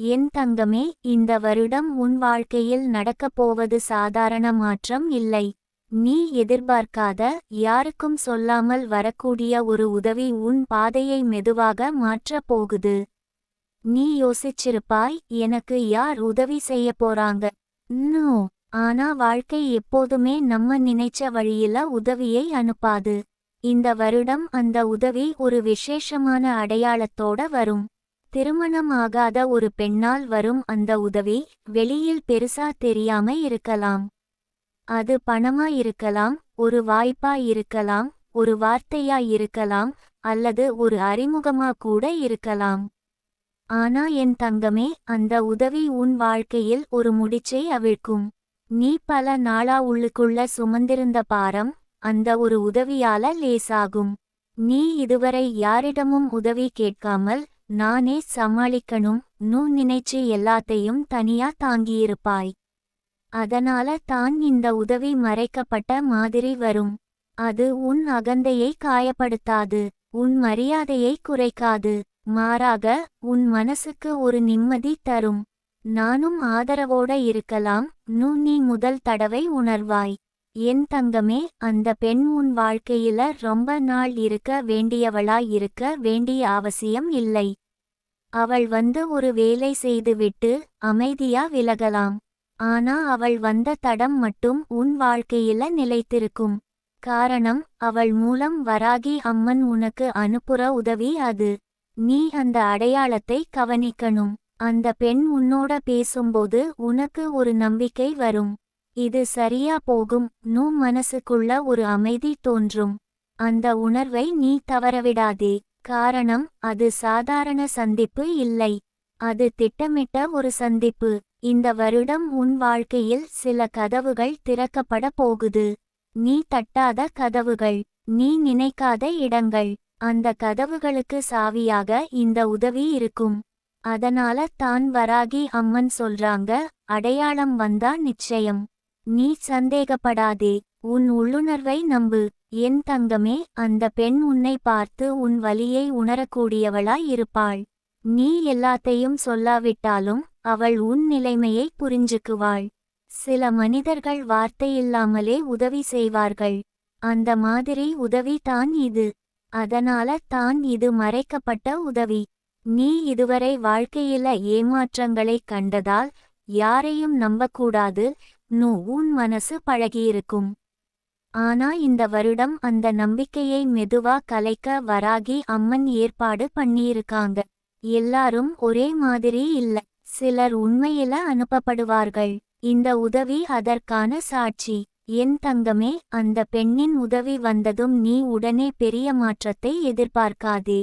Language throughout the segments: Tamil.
என் தங்கமே இந்த வருடம் உன் வாழ்க்கையில் நடக்கப் போவது சாதாரண மாற்றம் இல்லை. நீ எதிர்பார்க்காத யாருக்கும் சொல்லாமல் வரக்கூடிய ஒரு உதவி உன் பாதையை மெதுவாக மாற்றப் போகுது. நீ யோசிச்சிருப்பாய் எனக்கு யார் உதவி செய்ய போறாங்க? நோ ஆனா வாழ்க்கை எப்போதுமே நம்ம நினைச்ச வழியில உதவியை அனுப்பாது. இந்த வருடம் அந்த உதவி ஒரு விசேஷமான அடையாளத்தோட வரும். திருமணம் ஆகாத ஒரு பெண்ணால் வரும் அந்த உதவி வெளியில் பெருசா தெரியாம இருக்கலாம். அது பணமா இருக்கலாம் ஒரு வாய்ப்பா இருக்கலாம் ஒரு வார்த்தையா இருக்கலாம் அல்லது ஒரு அறிமுகமா கூட இருக்கலாம். ஆனா என் தங்கமே அந்த உதவி உன் வாழ்க்கையில் ஒரு முடிச்சை அவிழ்க்கும். நீ பல நாளா உள்ளுக்குள்ள சுமந்திருந்த பாரம் அந்த ஒரு உதவியால லேசாகும். நீ இதுவரை யாரிடமும் உதவி கேட்காமல் நானே சமாளிக்கணும் நூ நினைச்சு எல்லாத்தையும் தனியா தாங்கியிருப்பாய். அதனால தான் இந்த உதவி மறைக்கப்பட்ட மாதிரி வரும். அது உன் அகந்தையை காயப்படுத்தாது உன் மரியாதையை குறைக்காது மாறாக உன் மனசுக்கு ஒரு நிம்மதி தரும். நானும் ஆதரவோட இருக்கலாம் நூ நீ முதல் தடவை உணர்வாய். என் தங்கமே அந்த பெண் உன் வாழ்க்கையில ரொம்ப நாள் இருக்க வேண்டியவளாய் இருக்க வேண்டிய அவசியம் இல்லை. அவள் வந்து ஒரு வேலை செய்துவிட்டு அமைதியா விலகலாம். ஆனா அவள் வந்த தடம் மட்டும் உன் வாழ்க்கையில நிலைத்திருக்கும். காரணம் அவள் மூலம் வராகி அம்மன் உனக்கு அனுப்புற உதவி அது. நீ அந்த அடையாளத்தை கவனிக்கணும். அந்த பெண் உன்னோட பேசும்போது உனக்கு ஒரு நம்பிக்கை வரும். இது சரியா போகும். நூ மனசுக்குள்ள ஒரு அமைதி தோன்றும். அந்த உணர்வை நீ தவறவிடாதே. காரணம் அது சாதாரண சந்திப்பு இல்லை. அது திட்டமிட்ட ஒரு சந்திப்பு. இந்த வருடம் உன் வாழ்க்கையில் சில கதவுகள் திறக்கப்பட போகுது. நீ தட்டாத கதவுகள். நீ நினைக்காத இடங்கள். அந்த கதவுகளுக்கு சாவியாக இந்த உதவி இருக்கும். அதனால தான் வராகி அம்மன் சொல்றாங்க அடையாளம் வந்தா நிச்சயம். நீ சந்தேகப்படாதே. உன் உள்ளுணர்வை நம்பு. என் தங்கமே அந்த பெண் உன்னை பார்த்து உன் வலியை உணரக்கூடியவளாய் இருப்பாள். நீ எல்லாத்தையும் சொல்லாவிட்டாலும் அவள் உன் நிலைமையை புரிஞ்சுக்குவாள். சில மனிதர்கள் வார்த்தையில்லாமலே உதவி செய்வார்கள். அந்த மாதிரி உதவி தான் இது. அதனால தான் இது மறைக்கப்பட்ட உதவி. நீ இதுவரை வாழ்க்கையில ஏமாற்றங்களைக் கண்டதால் யாரையும் நம்பக்கூடாது. நூ உன் மனசு பழகியிருக்கும். ஆனா இந்த வருடம் அந்த நம்பிக்கையை மெதுவா கலைக்க வராகி அம்மன் ஏற்பாடு பண்ணியிருக்காங்க. எல்லாரும் ஒரே மாதிரி இல்ல சிலர் உண்மையில அனுப்பப்படுவார்கள். இந்த உதவி அதற்கான சாட்சி என் தங்கமே அந்த பெண்ணின் உதவி வந்ததும் நீ உடனே பெரிய மாற்றத்தை எதிர்பார்க்காதே.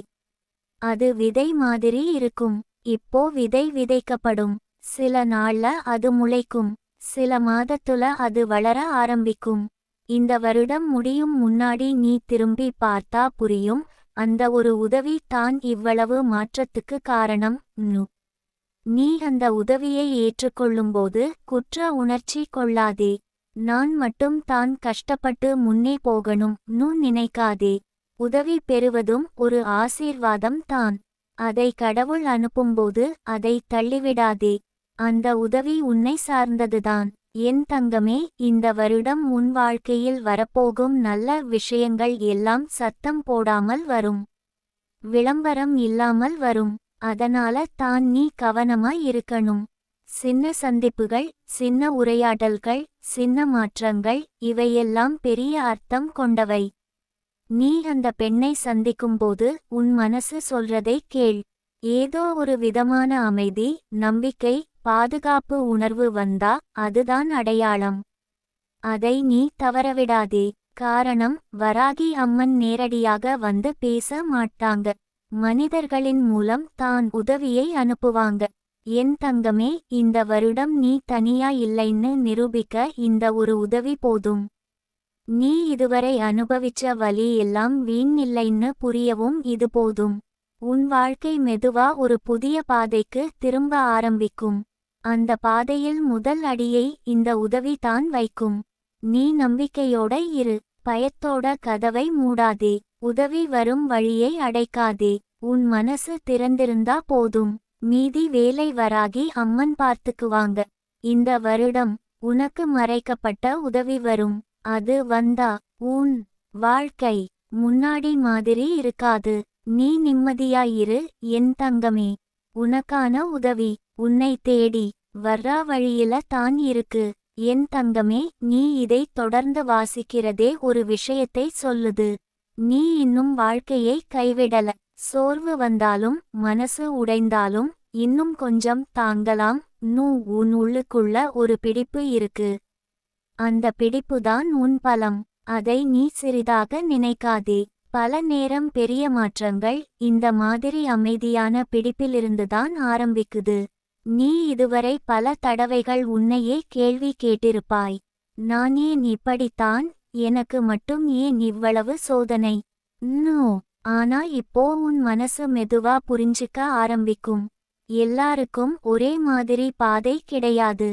அது விதை மாதிரி இருக்கும் இப்போ விதை விதைக்கப்படும். சில நாள்ல அது முளைக்கும் சில மாதத்துல அது வளர ஆரம்பிக்கும். இந்த வருடம் முடியும் முன்னாடி நீ திரும்பி பார்த்தா புரியும். அந்த ஒரு உதவி தான் இவ்வளவு மாற்றத்துக்கு காரணம். நு. நீ அந்த உதவியை ஏற்றுக்கொள்ளும்போது குற்ற உணர்ச்சி கொள்ளாதே. நான் மட்டும் தான் கஷ்டப்பட்டு முன்னே போகணும். நு நினைக்காதே. உதவி பெறுவதும் ஒரு ஆசீர்வாதம் தான். அதை கடவுள் அனுப்பும்போது அதை தள்ளிவிடாதே. அந்த உதவி உன்னை சார்ந்ததுதான். என் தங்கமே இந்த வருடம் உன் வாழ்க்கையில் வரப்போகும் நல்ல விஷயங்கள் எல்லாம் சத்தம் போடாமல் வரும். விளம்பரம் இல்லாமல் வரும். அதனால தான் நீ கவனமாய் இருக்கணும். சின்ன சந்திப்புகள் சின்ன உரையாடல்கள் சின்ன மாற்றங்கள் இவையெல்லாம் பெரிய அர்த்தம் கொண்டவை. நீ அந்த பெண்ணை சந்திக்கும்போது உன் மனசு சொல்றதை கேள். ஏதோ ஒரு விதமான அமைதி நம்பிக்கை பாதுகாப்பு உணர்வு வந்தா அதுதான் அடையாளம். அதை நீ தவறவிடாதே. காரணம் வராகி அம்மன் நேரடியாக வந்து பேச மாட்டாங்க. மனிதர்களின் மூலம் தான் உதவியை அனுப்புவாங்க. என் தங்கமே இந்த வருடம் நீ தனியா இல்லைன்னு நிரூபிக்க இந்த ஒரு உதவி போதும். நீ இதுவரை அனுபவிச்ச வலி எல்லாம் வீண் இல்லைன்னு புரியவும் இது போதும். உன் வாழ்க்கை மெதுவா ஒரு புதிய பாதைக்கு திரும்ப ஆரம்பிக்கும். அந்த பாதையில் முதல் அடியை இந்த உதவி தான் வைக்கும். நீ நம்பிக்கையோட இரு. பயத்தோட கதவை மூடாதே. உதவி வரும் வழியை அடைக்காதே. உன் மனசு திறந்திருந்தா போதும். மீதி வேலை வராகி அம்மன் பார்த்துக்குவாங்க இந்த வருடம் உனக்கு மறைக்கப்பட்ட உதவி வரும். அது வந்தா உன் வாழ்க்கை முன்னாடி மாதிரி இருக்காது. நீ நிம்மதியாயிரு. என் தங்கமே. உனக்கான உதவி. உன்னை தேடி வர்றா வழியில தான் இருக்கு. என் தங்கமே நீ இதை தொடர்ந்து வாசிக்கிறதே ஒரு விஷயத்தை சொல்லுது. நீ இன்னும் வாழ்க்கையை கைவிடல. சோர்வு வந்தாலும் மனசு உடைந்தாலும் இன்னும் கொஞ்சம் தாங்கலாம். நூ உன் உள்ளுக்குள்ள ஒரு பிடிப்பு இருக்கு. அந்த பிடிப்புதான் உன் பலம். அதை நீ சிறிதாக நினைக்காதே. பல நேரம் பெரிய மாற்றங்கள் இந்த மாதிரி அமைதியான பிடிப்பிலிருந்துதான் ஆரம்பிக்குது. நீ இதுவரை பல தடவைகள் உன்னையே கேள்வி கேட்டிருப்பாய். நான் ஏன் இப்படித்தான் எனக்கு மட்டும் ஏன் இவ்வளவு சோதனை? நோ ஆனா இப்போ உன் மனசு மெதுவா புரிஞ்சுக்க ஆரம்பிக்கும். எல்லாருக்கும் ஒரே மாதிரி பாதை கிடையாது.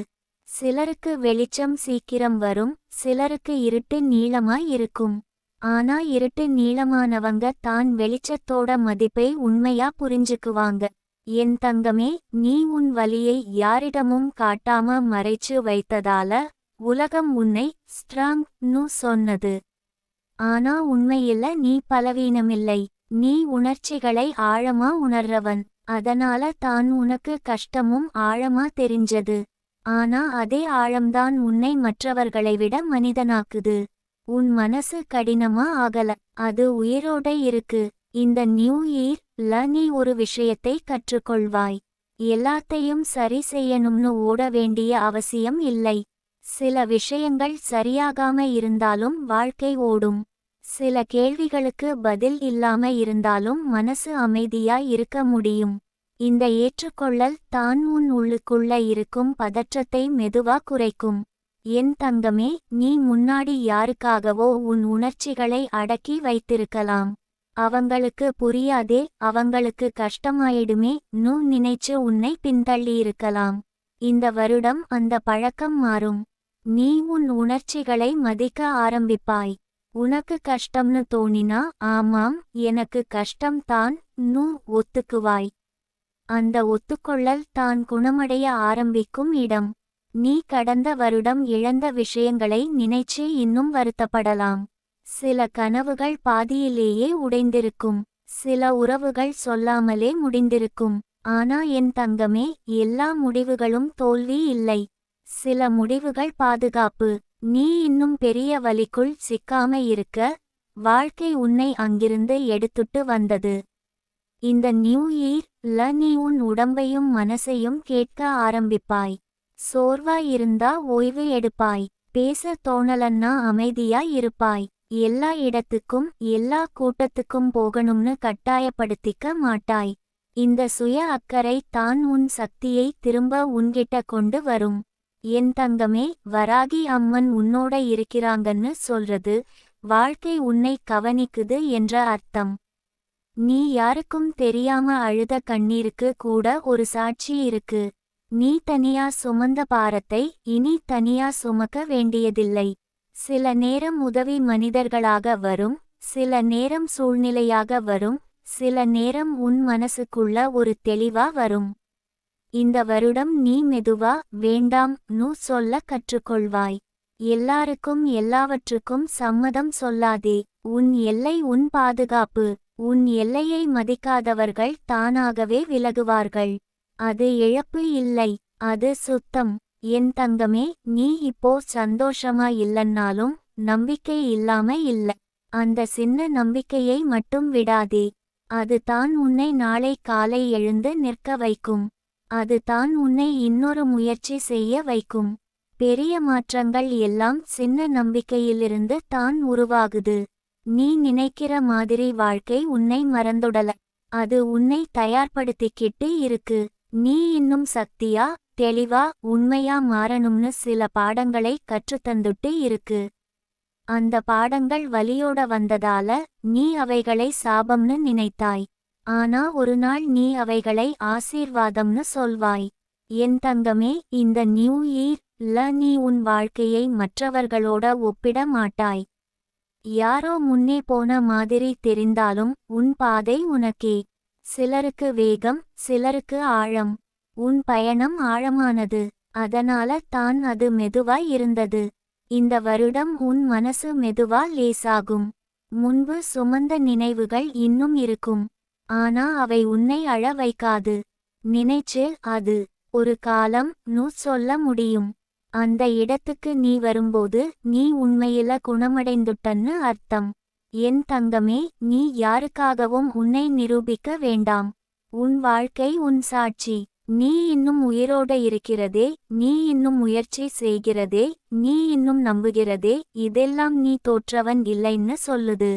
சிலருக்கு வெளிச்சம் சீக்கிரம் வரும் சிலருக்கு இருட்டு நீளமாய் இருக்கும். ஆனா இருட்டு நீளமானவங்க தான் வெளிச்சத்தோட மதிப்பை உண்மையா புரிஞ்சுக்குவாங்க. என் தங்கமே நீ உன் வலியை யாரிடமும் காட்டாம மறைச்சு வைத்ததால உலகம் உன்னை ஸ்ட்ராங் நு சொன்னது. ஆனா உண்மையில நீ பலவீனமில்லை. நீ உணர்ச்சிகளை ஆழமா உணர்றவன். அதனால தான் உனக்கு கஷ்டமும் ஆழமா தெரிஞ்சது. ஆனா அதே ஆழம்தான் உன்னை மற்றவர்களை விட மனிதனாக்குது. உன் மனசு கடினமா ஆகல. அது உயிரோட இருக்கு. இந்த நியூ இயர் ல நீ ஒரு விஷயத்தை கற்றுக்கொள்வாய். எல்லாத்தையும் சரி செய்யணும்னு ஓட வேண்டிய அவசியம் இல்லை. சில விஷயங்கள் சரியாகாம இருந்தாலும் வாழ்க்கை ஓடும். சில கேள்விகளுக்கு பதில் இல்லாம இருந்தாலும் மனசு அமைதியாய் இருக்க முடியும். இந்த ஏற்றுக்கொள்ளல் தான் உன் உள்ளுக்குள்ள இருக்கும் பதற்றத்தை மெதுவா குறைக்கும். என் தங்கமே நீ முன்னாடி யாருக்காகவோ உன் உணர்ச்சிகளை அடக்கி வைத்திருக்கலாம். அவங்களுக்கு புரியாதே அவங்களுக்கு கஷ்டமாயிடுமே நூ நினைச்சு உன்னை பின்தள்ளியிருக்கலாம். இந்த வருடம் அந்த பழக்கம் மாறும். நீ உன் உணர்ச்சிகளை மதிக்க ஆரம்பிப்பாய். உனக்கு கஷ்டம்னு தோணினா ஆமாம் எனக்கு கஷ்டம் தான் நூ ஒத்துக்குவாய். அந்த ஒத்துக்கொள்ளல் தான் குணமடைய ஆரம்பிக்கும் இடம். நீ கடந்த வருடம் இழந்த விஷயங்களை நினைச்சு இன்னும் வருத்தப்படலாம். சில கனவுகள் பாதியிலேயே உடைந்திருக்கும். சில உறவுகள் சொல்லாமலே முடிந்திருக்கும். ஆனா என் தங்கமே எல்லா முடிவுகளும் தோல்வி இல்லை. சில முடிவுகள் பாதுகாப்பு. நீ இன்னும் பெரிய வலிக்குள் சிக்காம இருக்க. வாழ்க்கை உன்னை அங்கிருந்து எடுத்துட்டு வந்தது. இந்த நியூ இயர் ல நீ உன் உடம்பையும் மனசையும் கேட்க ஆரம்பிப்பாய். சோர்வா இருந்தா ஓய்வு எடுப்பாய். பேச தோணலன்னா அமைதியா இருப்பாய். எல்லா இடத்துக்கும் எல்லா கூட்டத்துக்கும் போகணும்னு கட்டாயப்படுத்திக்க மாட்டாய். இந்த சுய அக்கறை தான் உன் சக்தியை திரும்ப உன்கிட்ட கொண்டு வரும். என் தங்கமே வராகி அம்மன் உன்னோட இருக்கிறாங்கன்னு சொல்றது வாழ்க்கை உன்னை கவனிக்குது என்ற அர்த்தம். நீ யாருக்கும் தெரியாம அழுத கண்ணீருக்கு கூட ஒரு சாட்சி இருக்கு. நீ தனியா சுமந்த பாரத்தை இனி தனியா சுமக்க வேண்டியதில்லை. சில நேரம் உதவி மனிதர்களாக வரும் சில நேரம் சூழ்நிலையாக வரும் சில நேரம் உன் மனசுக்குள்ள ஒரு தெளிவா வரும். இந்த வருடம் நீ மெதுவா வேண்டாம் நு சொல்ல கற்றுக்கொள்வாய். எல்லாருக்கும் எல்லாவற்றுக்கும் சம்மதம் சொல்லாதே. உன் எல்லை உன் பாதுகாப்பு. உன் எல்லையை மதிக்காதவர்கள் தானாகவே விலகுவார்கள். அது இழப்பு இல்லை. அது சுத்தம். என் தங்கமே நீ இப்போ சந்தோஷமா இல்லன்னாலும் நம்பிக்கை இல்லாம இல்ல. அந்த சின்ன நம்பிக்கையை மட்டும் விடாதே. அது தான் உன்னை நாளை காலை எழுந்து நிற்க வைக்கும். அது தான் உன்னை இன்னொரு முயற்சி செய்ய வைக்கும். பெரிய மாற்றங்கள் எல்லாம் சின்ன நம்பிக்கையிலிருந்து தான் உருவாகுது. நீ நினைக்கிற மாதிரி வாழ்க்கை உன்னை மறந்துடல. அது உன்னை தயார்படுத்திக்கிட்டு இருக்கு. நீ இன்னும் சக்தியா தெளிவா உண்மையா மாறணும்னு சில பாடங்களை கற்றுத்தந்துட்டு இருக்கு. அந்த பாடங்கள் வலியோட வந்ததால நீ அவைகளை சாபம்னு நினைத்தாய். ஆனா ஒரு நாள் நீ அவைகளை ஆசீர்வாதம்னு சொல்வாய். என் தங்கமே இந்த நியூ இயர் ல நீ உன் வாழ்க்கையை மற்றவர்களோட ஒப்பிட மாட்டாய். யாரோ முன்னே போன மாதிரி தெரிந்தாலும் உன் பாதை உனக்கே. சிலருக்கு வேகம் சிலருக்கு ஆழம். உன் பயணம் ஆழமானது. அதனால தான் அது மெதுவாய் இருந்தது. இந்த வருடம் உன் மனசு மெதுவா லேசாகும். முன்பு சுமந்த நினைவுகள் இன்னும் இருக்கும். ஆனா அவை உன்னை அழ வைக்காது. நினைச்சு அது ஒரு காலம் நூ சொல்ல முடியும். அந்த இடத்துக்கு நீ வரும்போது நீ உண்மையில குணமடைந்துட்டன்னு அர்த்தம். என் தங்கமே நீ யாருக்காகவும் உன்னை நிரூபிக்க வேண்டாம். உன் வாழ்க்கை உன் சாட்சி. நீ இன்னும் உயிரோட இருக்கிறதே நீ இன்னும் முயற்சி செய்கிறதே நீ இன்னும் நம்புகிறதே இதெல்லாம் நீ தோற்றவன் இல்லைன்னு சொல்லுது.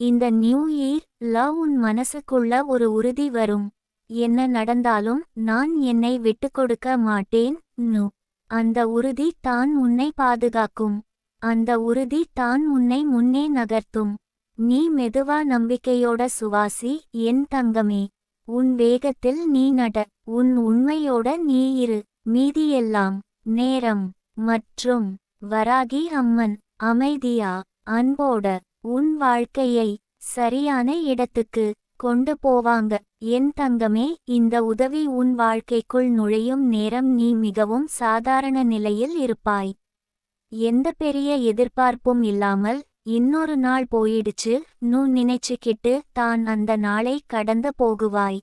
இந்த நியூ இயர் லவ் உன் மனசுக்குள்ள ஒரு உறுதி வரும். என்ன நடந்தாலும் நான் என்னை விட்டுக்கொடுக்க மாட்டேன் நு. அந்த உறுதி தான் உன்னை பாதுகாக்கும். அந்த உறுதி தான் உன்னை முன்னே நகர்த்தும். நீ மெதுவா நம்பிக்கையோட சுவாசி என் தங்கமே உன் வேகத்தில் நீ நட. உன் உண்மையோட நீ இரு. மீதியெல்லாம் நேரம் மற்றும் வராகி அம்மன் அமைதியா அன்போட உன் வாழ்க்கையை சரியான இடத்துக்கு கொண்டு போவாங்க. என் தங்கமே இந்த உதவி உன் வாழ்க்கைக்குள் நுழையும் நேரம் நீ மிகவும் சாதாரண நிலையில் இருப்பாய். எந்த பெரிய எதிர்பார்ப்பும் இல்லாமல் இன்னொரு நாள் போயிடுச்சு. நூ நினைச்சுக்கிட்டு தான் அந்த நாளை கடந்து போகுவாய்.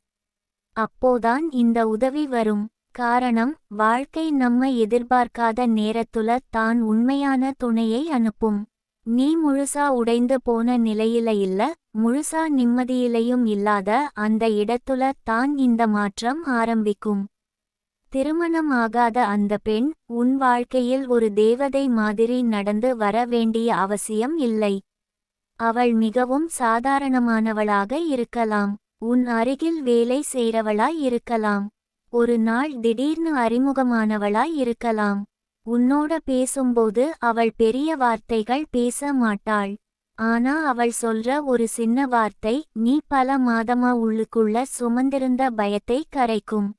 அப்போதான் இந்த உதவி வரும். காரணம் வாழ்க்கை நம்ம எதிர்பார்க்காத நேரத்துல தான் உண்மையான துணையை அனுப்பும். நீ முழுசா உடைந்து போன நிலையில இல்ல முழுசா நிம்மதியிலையும் இல்லாத அந்த இடத்துல தான் இந்த மாற்றம் ஆரம்பிக்கும். திருமணம் ஆகாத அந்த பெண் உன் வாழ்க்கையில் ஒரு தேவதை மாதிரி நடந்து வர வேண்டிய அவசியம் இல்லை. அவள் மிகவும் சாதாரணமானவளாக இருக்கலாம். உன் அருகில் வேலை செய்றவளாய் இருக்கலாம். ஒரு நாள் திடீர்னு அறிமுகமானவளாய் இருக்கலாம். உன்னோட பேசும்போது அவள் பெரிய வார்த்தைகள் பேச மாட்டாள். ஆனா அவள் சொல்ற ஒரு சின்ன வார்த்தை நீ பல மாதமா உள்ளுக்குள்ள சுமந்திருந்த பயத்தை கரைக்கும்.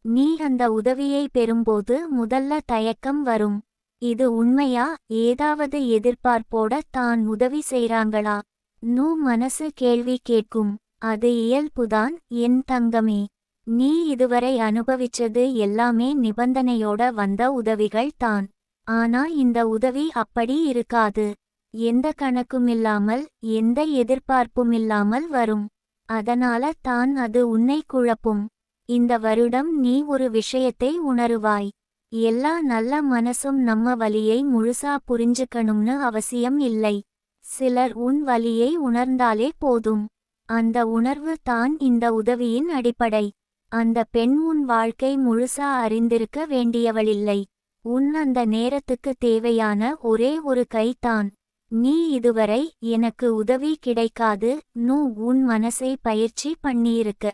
நீ அந்த உதவியை பெறும்போது முதல்ல தயக்கம் வரும். இது உண்மையா? ஏதாவது எதிர்பார்ப்போட தான் உதவி செய்றாங்களா? நூ மனசு கேள்வி கேட்கும். அது இயல்புதான் என் தங்கமே. நீ இதுவரை அனுபவிச்சது எல்லாமே நிபந்தனையோட வந்த உதவிகள் தான். ஆனா இந்த உதவி அப்படி இருக்காது. எந்த கணக்குமில்லாமல் எந்த எதிர்பார்ப்புமில்லாமல் வரும். அதனால தான் அது உன்னை குழப்பும். இந்த வருடம் நீ ஒரு விஷயத்தை உணருவாய். எல்லா நல்ல மனசும் நம்ம வலியை முழுசா புரிஞ்சுக்கணும்னு அவசியம் இல்லை. சிலர் உன் வலியை உணர்ந்தாலே போதும். அந்த உணர்வு தான் இந்த உதவியின் அடிப்படை. அந்த பெண் உன் வாழ்க்கை முழுசா அறிந்திருக்க வேண்டியவளில்லை. உன் அந்த நேரத்துக்கு தேவையான ஒரே ஒரு கைதான் நீ இதுவரை எனக்கு உதவி கிடைக்காது. நூ உன் மனசை பயிற்சி பண்ணியிருக்க.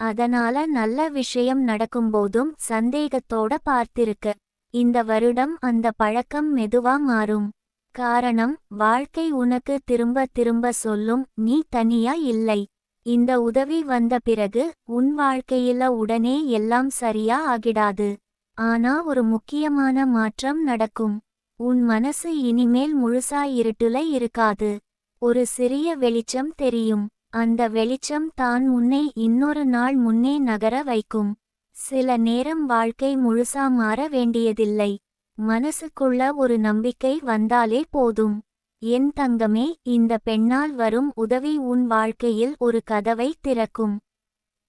அதனால நல்ல விஷயம் நடக்கும்போதும் சந்தேகத்தோட பார்த்திருக்க. இந்த வருடம் அந்த பழக்கம் மெதுவா மாறும். காரணம் வாழ்க்கை உனக்கு திரும்ப திரும்ப சொல்லும் நீ தனியா இல்லை. இந்த உதவி வந்த பிறகு உன் வாழ்க்கையில உடனே எல்லாம் சரியா ஆகிடாது. ஆனா ஒரு முக்கியமான மாற்றம் நடக்கும். உன் மனசு இனிமேல் முழுசா இருட்டுல இருக்காது. ஒரு சிறிய வெளிச்சம் தெரியும். அந்த வெளிச்சம் தான் உன்னை இன்னொரு நாள் முன்னே நகர வைக்கும். சில நேரம் வாழ்க்கை முழுசா மாற வேண்டியதில்லை. மனசுக்குள்ள ஒரு நம்பிக்கை வந்தாலே போதும். என் தங்கமே இந்த பெண்ணால் வரும் உதவி உன் வாழ்க்கையில் ஒரு கதவை திறக்கும்.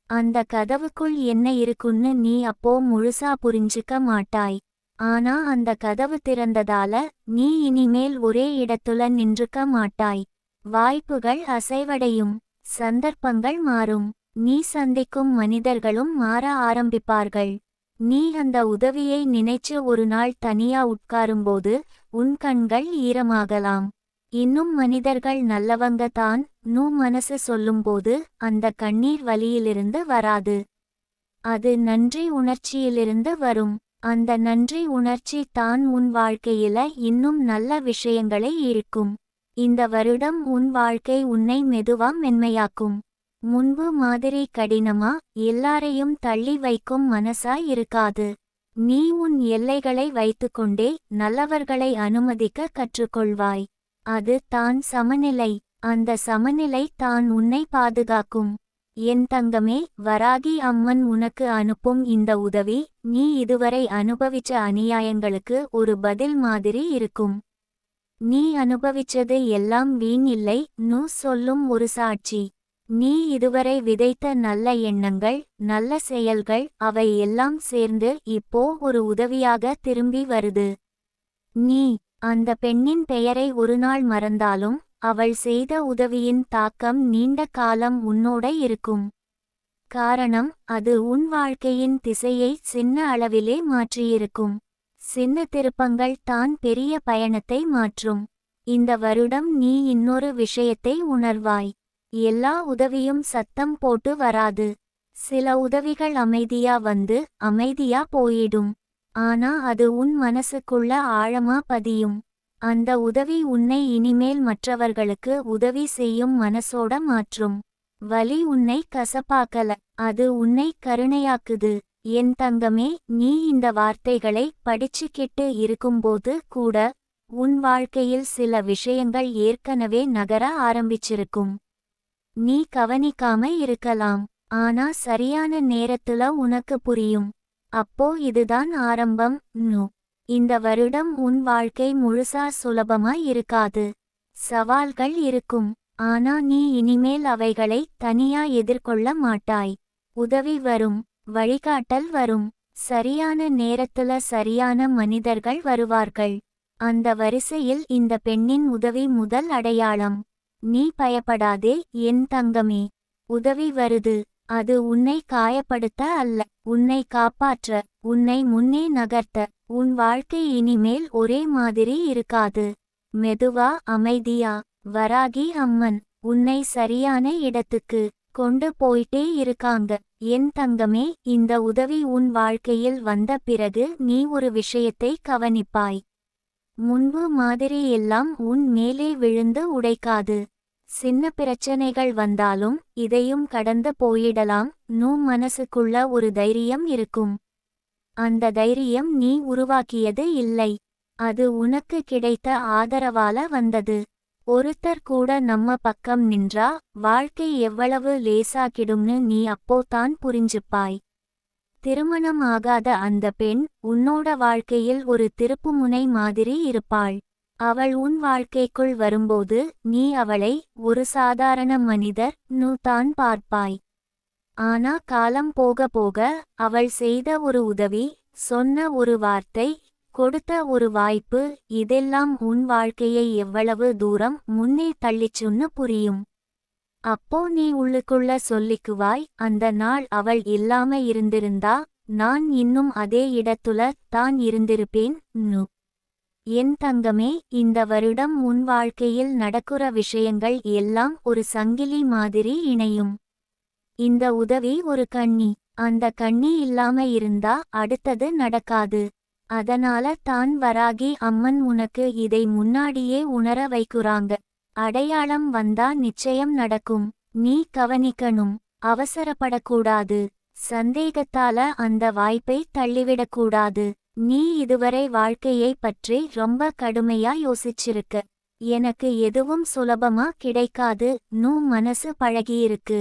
அந்த கதவுக்குள் என்ன இருக்குன்னு நீ அப்போ முழுசா புரிஞ்சுக்க மாட்டாய். ஆனா அந்த கதவு திறந்ததால நீ இனிமேல் ஒரே இடத்துல நின்றுக்க மாட்டாய். வாய்ப்புகள் அசைவடையும் சந்தர்ப்பங்கள் மாறும். நீ சந்திக்கும் மனிதர்களும் மாற ஆரம்பிப்பார்கள். நீ அந்த உதவியை நினைச்சு ஒரு நாள் தனியா உட்காரும்போது உன் கண்கள் ஈரமாகலாம். இன்னும் மனிதர்கள் நல்லவங்க தான் நூ மனசு சொல்லும்போது அந்த கண்ணீர் வலியிலிருந்து வராது. அது நன்றி உணர்ச்சியிலிருந்து வரும். அந்த நன்றி உணர்ச்சி தான் உன் வாழ்க்கையில இன்னும் நல்ல விஷயங்களை இருக்கும் இந்த வருடம் உன் வாழ்க்கை உன்னை மெதுவா மென்மையாக்கும். முன்பு மாதிரி கடினமா எல்லாரையும் தள்ளி வைக்கும் மனசா இருக்காது. நீ உன் எல்லைகளை வைத்துக்கொண்டே நல்லவர்களை அனுமதிக்க கற்றுக்கொள்வாய். அது தான் சமநிலை. அந்த சமநிலை தான் உன்னை பாதுகாக்கும். என் தங்கமே வராகி அம்மன் உனக்கு அனுப்பும் இந்த உதவி நீ இதுவரை அனுபவிச்ச அநியாயங்களுக்கு ஒரு பதில் மாதிரி இருக்கும். நீ அனுபவிச்சது எல்லாம் வீண் இல்லை நூ சொல்லும் ஒரு சாட்சி. நீ இதுவரை விதைத்த நல்ல எண்ணங்கள் நல்ல செயல்கள் அவை எல்லாம் சேர்ந்து இப்போ ஒரு உதவியாக திரும்பி வருது. நீ அந்த பெண்ணின் பெயரை ஒருநாள் மறந்தாலும் அவள் செய்த உதவியின் தாக்கம் நீண்ட காலம் உன்னோட இருக்கும். காரணம் அது உன் வாழ்க்கையின் திசையை சின்ன அளவிலே மாற்றியிருக்கும். சின்ன திருப்பங்கள் தான் பெரிய பயணத்தை மாற்றும். இந்த வருடம் நீ இன்னொரு விஷயத்தை உணர்வாய். எல்லா உதவியும் சத்தம் போட்டு வராது. சில உதவிகள் அமைதியா வந்து அமைதியா போயிடும். ஆனா அது உன் மனசுக்குள்ள ஆழமா பதியும். அந்த உதவி உன்னை இனிமேல் மற்றவர்களுக்கு உதவி செய்யும் மனசோட மாற்றும். வலி உன்னை கசப்பாக்கல. அது உன்னை கருணையாக்குது. என் தங்கமே நீ இந்த வார்த்தைகளை படிச்சுக்கிட்டு இருக்கும்போது கூட உன் வாழ்க்கையில் சில விஷயங்கள் ஏற்கனவே நகர ஆரம்பிச்சிருக்கும். நீ கவனிக்காம இருக்கலாம். ஆனா சரியான நேரத்துல உனக்கு புரியும். அப்போ இதுதான் ஆரம்பம். நு. இந்த வருடம் உன் வாழ்க்கை முழுசா சுலபமா இருக்காது. சவால்கள் இருக்கும். ஆனா நீ இனிமேல் அவைகளை தனியா எதிர்கொள்ள மாட்டாய். உதவி வரும். வழிகாட்டல் வரும். சரியான நேரத்துல சரியான மனிதர்கள் வருவார்கள். அந்த வரிசையில் இந்த பெண்ணின் உதவி முதல் அடையாளம். நீ பயப்படாதே என் தங்கமே. உதவி வருது. அது உன்னை காயப்படுத்த அல்ல. உன்னை காப்பாற்ற. உன்னை முன்னே நகர்த்த. உன் வாழ்க்கை இனிமேல் ஒரே மாதிரி இருக்காது. மெதுவா அமைதியா. வராகி அம்மன் உன்னை சரியான இடத்துக்கு கொண்டு போயிட்டே இருக்காங்க. என் தங்கமே இந்த உதவி உன் வாழ்க்கையில் வந்த பிறகு நீ ஒரு விஷயத்தை கவனிப்பாய். முன்பு மாதிரி எல்லாம் உன் மேலே விழுந்து உடைக்காது. சின்ன பிரச்சனைகள் வந்தாலும் இதையும் கடந்து போயிடலாம். நூ மனசுக்குள்ள ஒரு தைரியம் இருக்கும். அந்த தைரியம் நீ உருவாக்கியது இல்லை. அது உனக்கு கிடைத்த ஆதரவால வந்தது. ஒருத்தர் கூட நம்ம பக்கம் நின்றா வாழ்க்கை எவ்வளவு லேசாக்கிடும்னு நீ அப்போதான் புரிஞ்சுப்பாய். திருமணம் ஆகாத அந்த பெண் உன்னோட வாழ்க்கையில் ஒரு திருப்புமுனை மாதிரி இருப்பாள். அவள் உன் வாழ்க்கைக்குள் வரும்போது நீ அவளை ஒரு சாதாரண மனிதர் நு தான் பார்ப்பாய். ஆனா காலம் போக போக அவள் செய்த ஒரு உதவி சொன்ன ஒரு வார்த்தை கொடுத்த ஒரு வாய்ப்பு இதெல்லாம் உன் வாழ்க்கையை எவ்வளவு தூரம் முன்னே தள்ளிச்சுன்னு புரியும். அப்போ நீ உள்ளுக்குள்ள சொல்லிக்குவாய் அந்த நாள் அவள் இல்லாம இருந்திருந்தா நான் இன்னும் அதே இடத்துல தான் இருந்திருப்பேன் நு. என் தங்கமே இந்த வருடம் உன் வாழ்க்கையில் நடக்குற விஷயங்கள் எல்லாம் ஒரு சங்கிலி மாதிரி இணையும். இந்த உதவி ஒரு கண்ணி. அந்த கண்ணி இல்லாம இருந்தா அடுத்தது நடக்காது. அதனால தான் வராகி அம்மன் உனக்கு இதை முன்னாடியே உணர வைக்குறாங்க. அடையாளம் வந்தா நிச்சயம் நடக்கும். நீ கவனிக்கணும். அவசரப்படக்கூடாது. சந்தேகத்தால அந்த வாய்ப்பை தள்ளிவிடக்கூடாது. நீ இதுவரை வாழ்க்கையை பற்றி ரொம்ப கடுமையா யோசிச்சிருக்க. எனக்கு எதுவும் சுலபமா கிடைக்காது. நூ மனசு பழகியிருக்கு.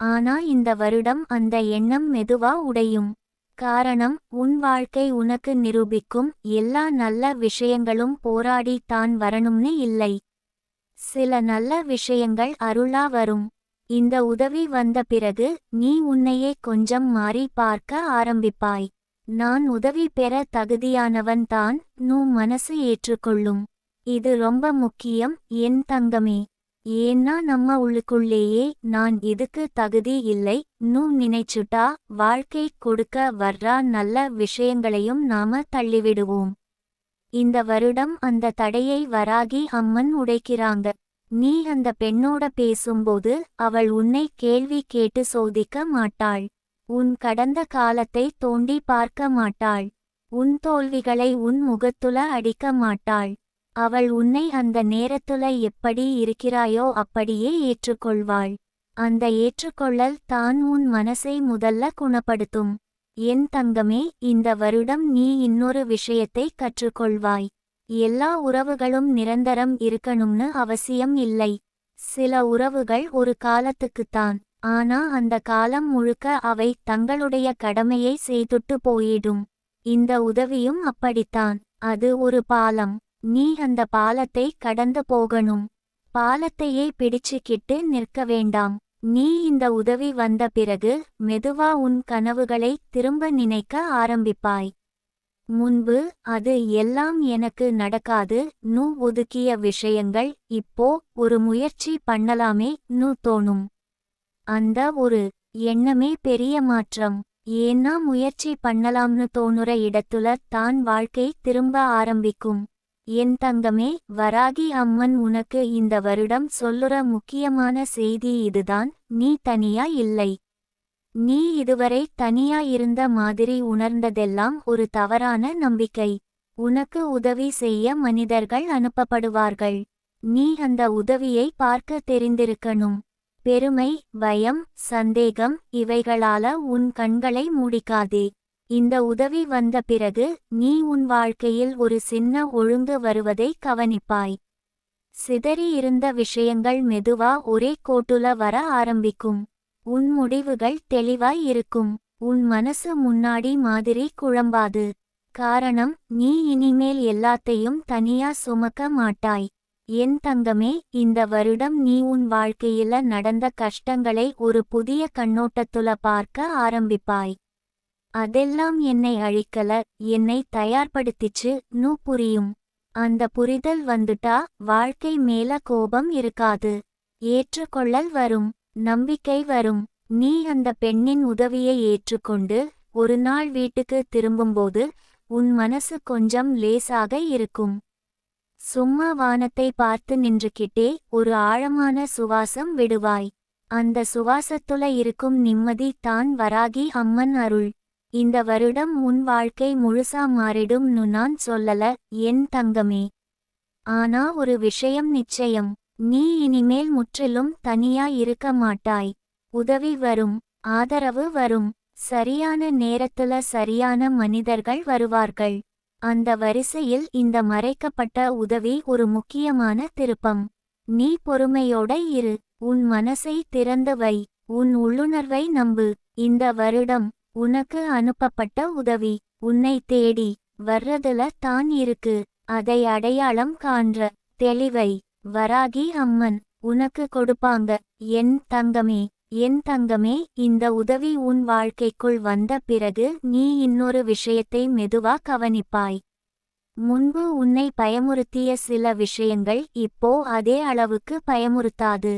ஆனா இந்த வருடம் அந்த எண்ணம் மெதுவா உடையும். காரணம் உன் வாழ்க்கை உனக்கு நிரூபிக்கும் எல்லா நல்ல விஷயங்களும் போராடி தான் வரணும்னு இல்லை. சில நல்ல விஷயங்கள் அருளா வரும். இந்த உதவி வந்த பிறகு நீ உன்னையே கொஞ்சம் மாறி பார்க்க ஆரம்பிப்பாய். நான் உதவி பெற தகுதியானவன்தான் நூ மனசு ஏற்றுக்கொள்ளும். இது ரொம்ப முக்கியம் என் தங்கமே. ஏன்னா நம்ம உள்ளுக்குள்ளேயே நான் இதுக்கு தகுதி இல்லை நூ நினைச்சுட்டா வாழ்க்கை கொடுக்க வர்றா நல்ல விஷயங்களையும் நாம தள்ளிவிடுவோம். இந்த வருடம் அந்த தடையை வராகி அம்மன் உடைக்கிறாங்க. நீ அந்த பெண்ணோட பேசும்போது அவள் உன்னை கேள்வி கேட்டு சோதிக்க மாட்டாள். உன் கடந்த காலத்தை தோண்டி பார்க்க மாட்டாள். உன் தோல்விகளை உன் முகத்துல அடிக்க மாட்டாள். அவள் உன்னை அந்த நேரத்துல எப்படி இருக்கிறாயோ அப்படியே ஏற்றுக்கொள்வாள். அந்த ஏற்றுக்கொள்ளல் தான் உன் மனசை முதல்ல குணப்படுத்தும். என் தங்கமே இந்த வருடம் நீ இன்னொரு விஷயத்தை கற்றுக்கொள்வாய். எல்லா உறவுகளும் நிரந்தரம் இருக்கணும்னு அவசியம் இல்லை. சில உறவுகள் ஒரு காலத்துக்குத்தான். ஆனா அந்த காலம் முழுக்க அவை தங்களுடைய கடமையை செய்துட்டு போயிடும். இந்த உதவியும் அப்படித்தான். அது ஒரு பாலம். நீ அந்த பாலத்தை கடந்து போகணும். பாலத்தையே பிடிச்சுக்கிட்டு நிற்க வேண்டாம். நீ இந்த உதவி வந்த பிறகு மெதுவா உன் கனவுகளை திரும்ப நினைக்க ஆரம்பிப்பாய். முன்பு அது எல்லாம் எனக்கு நடக்காது. நூ ஒதுக்கிய விஷயங்கள் இப்போ ஒரு முயற்சி பண்ணலாமே நூ தோணும். அந்த ஒரு எண்ணமே பெரிய மாற்றம். ஏன்னா முயற்சி பண்ணலாம்னு தோணுற இடத்துல தான் வாழ்க்கை திரும்ப ஆரம்பிக்கும். என் தங்கமே வராகி அம்மன் உனக்கு இந்த வருடம் சொல்லுற முக்கியமான செய்தி இதுதான் நீ தனியா இல்லை. நீ இதுவரை தனியா இருந்த மாதிரி உணர்ந்ததெல்லாம் ஒரு தவறான நம்பிக்கை. உனக்கு உதவி செய்ய மனிதர்கள் அனுப்பப்படுவார்கள். நீ அந்த உதவியை பார்க்க தெரிந்திருக்கணும். பெருமை பயம் சந்தேகம் இவைகளால உன் கண்களை மூடிக்காதே. இந்த உதவி வந்த பிறகு நீ உன் வாழ்க்கையில் ஒரு சின்ன ஒழுங்கு வருவதை கவனிப்பாய். சிதறி இருந்த விஷயங்கள் மெதுவா ஒரே கோட்டுல வர ஆரம்பிக்கும். உன் முடிவுகள் தெளிவாய் இருக்கும். உன் மனசு முன்னாடி மாதிரி குழம்பாது. காரணம் நீ இனிமேல் எல்லாத்தையும் தனியா சுமக்க மாட்டாய். என் தங்கமே இந்த வருடம் நீ உன் வாழ்க்கையில நடந்த கஷ்டங்களை ஒரு புதிய கண்ணோட்டத்துல பார்க்க ஆரம்பிப்பாய். அதெல்லாம் என்னை அழிக்கல என்னை தயார்படுத்திச்சு நூ புரியும். அந்த புரிதல் வந்துட்டா வாழ்க்கை மேல கோபம் இருக்காது. ஏற்றுக்கொள்ளல் வரும் நம்பிக்கை வரும். நீ அந்த பெண்ணின் உதவியை ஏற்றுக்கொண்டு ஒரு நாள் வீட்டுக்கு திரும்பும்போது உன் மனசு கொஞ்சம் லேசாக இருக்கும். சும்மா வானத்தை பார்த்து நின்றுகிட்டே ஒரு ஆழமான சுவாசம் விடுவாய். அந்த சுவாசத்துல இருக்கும் நிம்மதி தான் வராகி அம்மன் அருள். இந்த வருடம் உன் வாழ்க்கை முழுசா மாறிடும்னு நான் சொல்லல என் தங்கமே. ஆனா ஒரு விஷயம் நிச்சயம் நீ இனிமேல் முற்றிலும் தனியா இருக்க மாட்டாய். உதவி வரும் ஆதரவு வரும் சரியான நேரத்துல சரியான மனிதர்கள் வருவார்கள். அந்த வரிசையில் இந்த மறைக்கப்பட்ட உதவி ஒரு முக்கியமான திருப்பம். நீ பொறுமையோட இரு. உன் மனசை திறந்து வை. உன் உள்ளுணர்வை நம்பு. இந்த வருடம் உனக்கு அனுப்பப்பட்ட உதவி. உன்னை தேடி வர்றதுல தான் இருக்கு. அதை அடையாளம் காண்ற தெளிவை. வராகி அம்மன் உனக்கு கொடுப்பாங்க. என் தங்கமே. என் தங்கமே இந்த உதவி உன் வாழ்க்கைக்குள் வந்த பிறகு நீ இன்னொரு விஷயத்தை மெதுவா கவனிப்பாய். முன்பு உன்னை பயமுறுத்திய சில விஷயங்கள் இப்போ அதே அளவுக்கு பயமுறுத்தாது.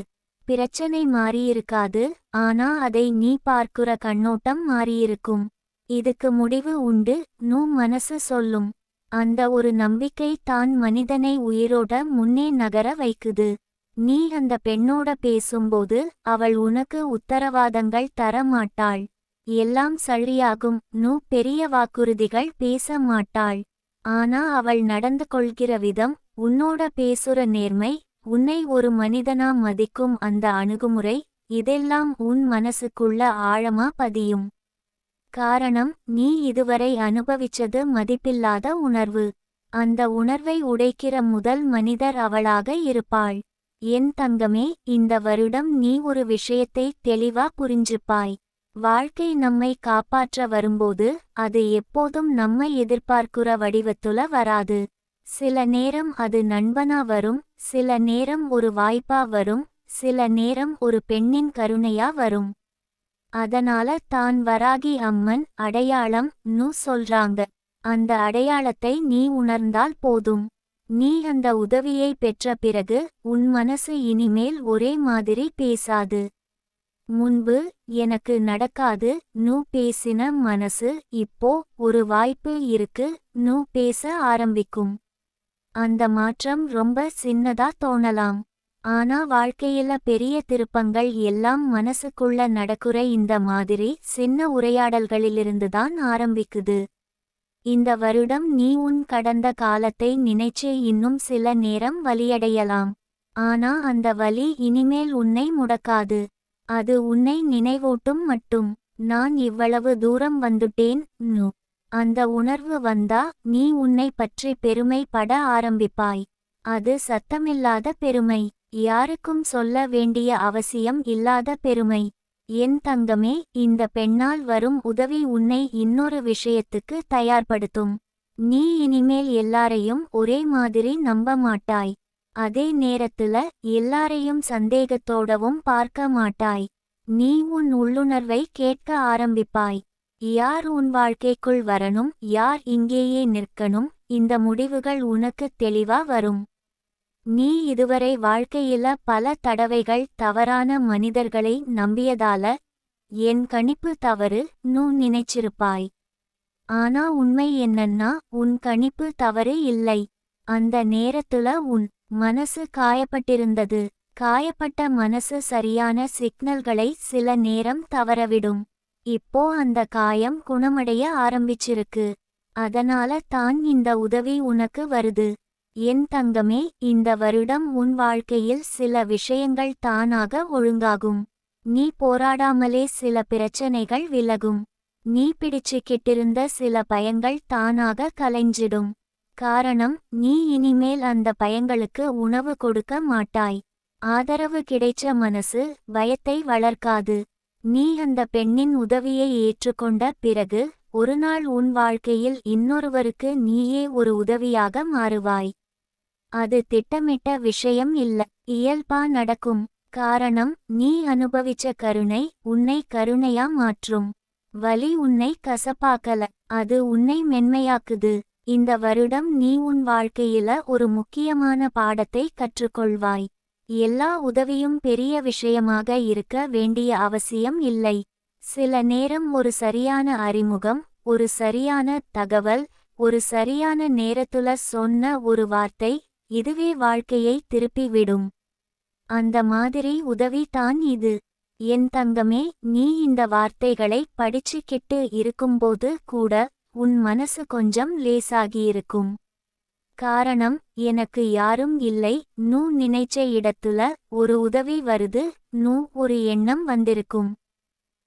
பிரச்சனை மாறியிருக்காது ஆனா அதை நீ பார்க்குற கண்ணோட்டம் மாறியிருக்கும். இதுக்கு முடிவு உண்டு நூ மனசு சொல்லும். அந்த ஒரு நம்பிக்கை தான் மனிதனை உயிரோட முன்னே நகர வைக்குது. நீ அந்த பெண்ணோட பேசும்போது அவள் உனக்கு உத்தரவாதங்கள் தர மாட்டாள் எல்லாம் சரியாகும். நூ பெரிய வாக்குறுதிகள் பேச மாட்டாள். ஆனா அவள் நடந்து கொள்கிற விதம் உன்னோட பேசுற நேர்மை உன்னை ஒரு மனிதனா மதிக்கும் அந்த அணுகுமுறை இதெல்லாம் உன் மனசுக்குள்ள ஆழமா பதியும். காரணம் நீ இதுவரை அனுபவிச்சது மதிப்பில்லாத உணர்வு. அந்த உணர்வை உடைக்கிற முதல் மனிதர் அவளாக இருப்பாள். என் தங்கமே இந்த வருடம் நீ ஒரு விஷயத்தை தெளிவா புரிஞ்சுப்பாய். வாழ்க்கை நம்மை காப்பாற்ற வரும்போது அது எப்போதும் நம்மை எதிர்பார்க்குற வடிவத்துல வராது. சில நேரம் அது நண்பனா வரும் சில நேரம் ஒரு வாய்ப்பா வரும் சில நேரம் ஒரு பெண்ணின் கருணையா வரும். அதனால தான் வராகி அம்மன் அடையாளம் நு சொல்றாங்க. அந்த அடையாளத்தை நீ உணர்ந்தால் போதும். நீ அந்த உதவியை பெற்ற பிறகு உன் மனசு இனிமேல் ஒரே மாதிரி பேசாது. முன்பு எனக்கு நடக்காது நூ பேசின மனசு இப்போ ஒரு வாய்ப்பு இருக்கு நூ பேச ஆரம்பிக்கும். அந்த மாற்றம் ரொம்ப சின்னதா தோணலாம். ஆனா வாழ்க்கையில பெரிய திருப்பங்கள் எல்லாம் மனசுக்குள்ள நடக்குற இந்த மாதிரி சின்ன உரையாடல்களிலிருந்துதான் ஆரம்பிக்குது. இந்த வருடம் நீ உன் கடந்த காலத்தை நினைச்சு இன்னும் சில நேரம் வலியடையலாம். ஆனா அந்த வலி இனிமேல் உன்னை முடக்காது. அது உன்னை நினைவூட்டும் மட்டும். நான் இவ்வளவு தூரம் வந்துட்டேன் நு. அந்த உணர்வு வந்தா நீ உன்னை பற்றி பெருமை பட ஆரம்பிப்பாய். அது சத்தமில்லாத பெருமை. யாருக்கும் சொல்ல வேண்டிய அவசியம் இல்லாத பெருமை. என் தங்கமே இந்த பெண்ணால் வரும் உதவி உன்னை இன்னொரு விஷயத்துக்கு தயார்படுத்தும். நீ இனிமேல் எல்லாரையும் ஒரே மாதிரி நம்ப மாட்டாய். அதே நேரத்துல எல்லாரையும் சந்தேகத்தோடவும் பார்க்க மாட்டாய். நீ உன் உள்ளுணர்வை கேட்க ஆரம்பிப்பாய். யார் உன் வாழ்க்கைக்குள் வரணும் யார் இங்கேயே நிற்கணும் இந்த முடிவுகள் உனக்கு தெளிவா வரும். நீ இதுவரை வாழ்க்கையில பல தடவைகள் தவறான மனிதர்களை நம்பியதால என் கணிப்பு தவறு நூ நினைச்சிருப்பாய். ஆனா உண்மை என்னன்னா உன் கணிப்பு தவறு இல்லை. அந்த நேரத்துல உன் மனசு காயப்பட்டிருந்தது. காயப்பட்ட மனசு சரியான சிக்னல்களை சில நேரம் தவறவிடும். இப்போ அந்த காயம் குணமடைய ஆரம்பிச்சிருக்கு. அதனால தான் இந்த உதவி உனக்கு வருது. என் தங்கமே இந்த வருடம் உன் வாழ்க்கையில் சில விஷயங்கள் தானாக ஒழுங்காகும். நீ போராடாமலே சில பிரச்சனைகள் விலகும். நீ பிடிச்சுக்கிட்டிருந்த சில பயங்கள் தானாக கலைஞ்சிடும். காரணம் நீ இனிமேல் அந்த பயங்களுக்கு உணவு கொடுக்க மாட்டாய். ஆதரவு கிடைச்ச மனசு பயத்தை வளர்க்காது. நீ அந்த பெண்ணின் உதவியை ஏற்றுக்கொண்ட பிறகு ஒருநாள் உன் வாழ்க்கையில் இன்னொருவருக்கு நீயே ஒரு உதவியாக மாறுவாய். அது திட்டமிட்ட விஷயம் இல்ல. இயல்பா நடக்கும். காரணம் நீ அனுபவிச்ச கருணை உன்னை கருணையா மாற்றும். வலி உன்னை கசப்பாக்கல. அது உன்னை மென்மையாக்குது. இந்த வருடம் நீ உன் வாழ்க்கையில ஒரு முக்கியமான பாடத்தை கற்றுக்கொள்வாய். எல்லா உதவியும் பெரிய விஷயமாக இருக்க வேண்டிய அவசியம் இல்லை. சில நேரம் ஒரு சரியான அறிமுகம் ஒரு சரியான தகவல் ஒரு சரியான நேரத்துல சொன்ன ஒரு வார்த்தை இதுவே வாழ்க்கையை திருப்பிவிடும். அந்த மாதிரி உதவி தான் இது. என் தங்கமே நீ இந்த வார்த்தைகளை படிச்சுக்கிட்டு இருக்கும்போது கூட உன் மனசு கொஞ்சம் லேசாகியிருக்கும் காரணம் எனக்கு யாரும் இல்லை. நூ நினைச்ச இடத்துல ஒரு உதவி வருது. நூ ஒரு எண்ணம் வந்திருக்கும்.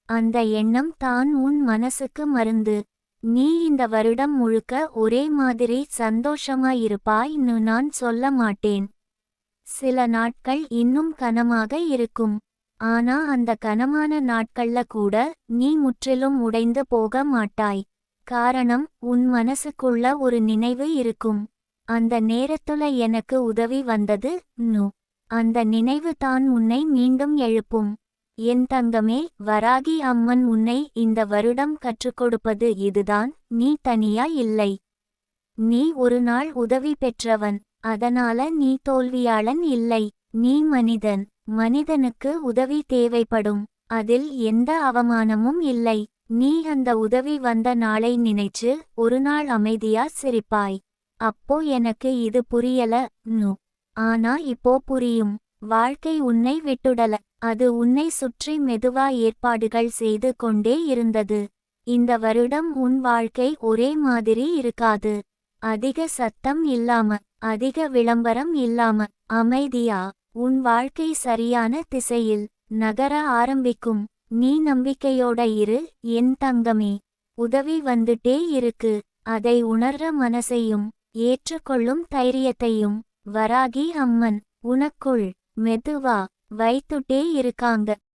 அந்த எண்ணம் தான் உன் மனசுக்கு மருந்து. நீ இந்த வருடம் முழுக்க ஒரே மாதிரி சந்தோஷமாயிருப்பாய்னு நான் சொல்ல மாட்டேன். சில நாட்கள் இன்னும் கனமாக இருக்கும். ஆனா அந்த கனமான நாட்கள்ல கூட நீ முற்றிலும் உடைந்து போக மாட்டாய். காரணம் உன் மனசுக்குள்ள ஒரு நினைவு இருக்கும். அந்த நேரத்துல எனக்கு உதவி வந்தது நு. அந்த நினைவு தான் உன்னை மீண்டும் எழுப்பும். என் தங்கமே வராகி அம்மன் உன்னை இந்த வருடம் கற்றுக்கொடுப்பது இதுதான் நீ தனியா இல்லை. நீ ஒரு நாள் உதவி பெற்றவன் அதனால நீ தோல்வியாளன் இல்லை. நீ மனிதன் மனிதனுக்கு உதவி தேவைப்படும் அதில் எந்த அவமானமும் இல்லை. நீ அந்த உதவி வந்த நாளை நினைச்சு ஒரு நாள் அமைதியா சிரிப்பாய். அப்போ எனக்கு இது புரியல நு. ஆனா இப்போ புரியும். வாழ்க்கை உன்னை விட்டுடல. அது உன்னை சுற்றி மெதுவா ஏற்பாடுகள் செய்து கொண்டே இருந்தது. இந்த வருடம் உன் வாழ்க்கை ஒரே மாதிரி இருக்காது. அதிக சத்தம் இல்லாம அதிக விளம்பரம் இல்லாம அமைதியா உன் வாழ்க்கை சரியான திசையில் நகர ஆரம்பிக்கும். நீ நம்பிக்கையோட இரு என் தங்கமே. உதவி வந்துட்டே இருக்கு. அதை உணர்ற மனசையும் ஏற்றுக்கொள்ளும் தைரியத்தையும் வராகி அம்மன் உனக்குள் மெதுவா வைத்துட்டே இருக்காங்க.